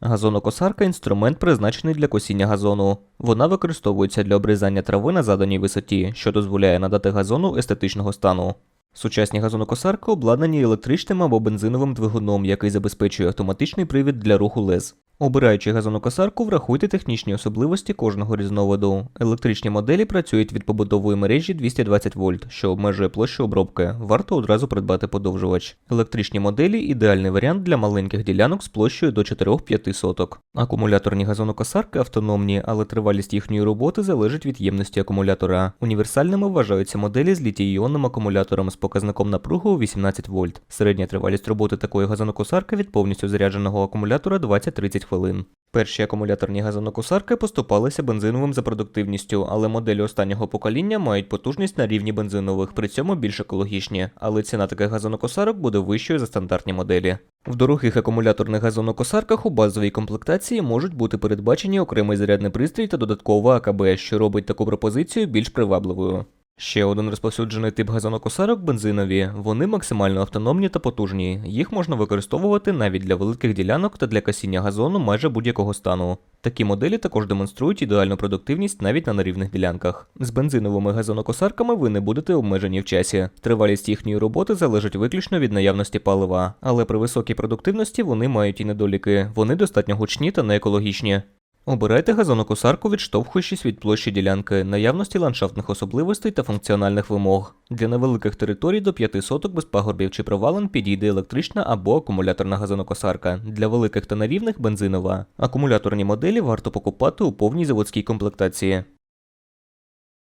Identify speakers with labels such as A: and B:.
A: Газонокосарка інструмент призначений для косіння газону. Вона використовується для обрізання трави на заданій висоті, що дозволяє надати газону естетичного стану. Сучасні газонокосарки обладнані електричним або бензиновим двигуном, який забезпечує автоматичний привід для руху лез. Обираючи газонокосарку, врахуйте технічні особливості кожного різновиду. Електричні моделі працюють від побутової мережі 220 вольт, що обмежує площу обробки. Варто одразу придбати подовжувач. Електричні моделі ідеальний варіант для маленьких ділянок з площею до 4-5 соток. Акумуляторні газонокосарки автономні, але тривалість їхньої роботи залежить від ємності акумулятора. Універсальними вважаються моделі з літій-іонним акумулятором з показником напруги у 18 вольт. Середня тривалість роботи такої газонокосарки від повністю зарядженого акумулятора 20-30 хвилин. Перші акумуляторні газонокосарки поступалися бензиновим за продуктивністю, але моделі останнього покоління мають потужність на рівні бензинових, при цьому більш екологічні, але ціна таких газонокосарок буде вищою за стандартні моделі. В дорогих акумуляторних газонокосарках у базовій комплектації можуть бути передбачені окремий зарядний пристрій та додаткова АКБ, що робить таку пропозицію більш привабливою. Ще один розповсюджений тип газонокосарок бензинові. Вони максимально автономні та потужні. Їх можна використовувати навіть для великих ділянок та для касіння газону майже будь-якого стану. Такі моделі також демонструють ідеальну продуктивність навіть на нерівних ділянках. З бензиновими газонокосарками ви не будете обмежені в часі. Тривалість їхньої роботи залежить виключно від наявності палива, але при високій продуктивності вони мають і недоліки. Вони достатньо гучні та не екологічні. Обирайте газонокосарку, відштовхуючись від площі ділянки, наявності ландшафтних особливостей та функціональних вимог. Для невеликих територій до 5 соток без пагорбів чи провалин підійде електрична або акумуляторна газонокосарка. Для великих та нерівних бензинова. Акумуляторні моделі варто покупати у повній заводській комплектації.